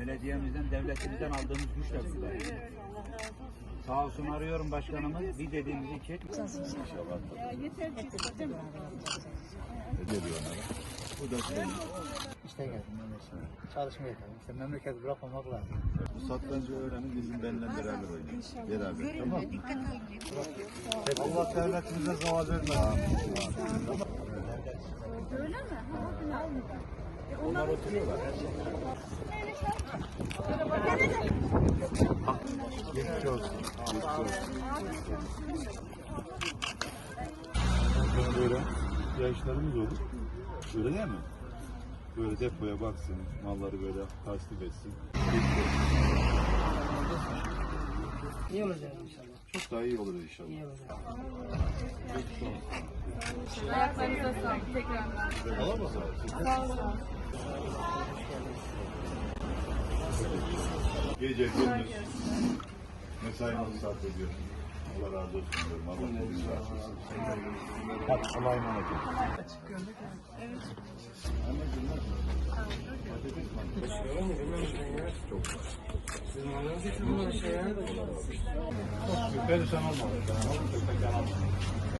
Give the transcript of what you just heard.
belediyemizden, devletimizden aldığımız güçle buradayız. Sağ olsun arıyorum başkanımız. Bir dediğimizi için. Bu da senin. İşte geldim memlekete. Çalışmaya geldim. İşte memleketi bırakmamak lazım. Bu satranç öğrenin bizim benimle beraber oynayın. Beraber tamam mı? Allah devletimize zaval vermesin. Onlar oturuyorlar. Geçmiş olsun. Geçmiş olsun. Böyle yaşlarımız olur. Öyle değil mi? Böyle depoya baksın, malları böyle tasdip etsin. İyi olacak inşallah. Çok daha iyi olur inşallah. İyi olacak. Ayaklarınıza sağlık tekrar. Alamaz Gece gündüz mesaimizi sarf ediyoruz. Allah razı olsun diyorum. Allah razı olsun. Hadi Allah'a emanet olun. Çok perişan olmadık.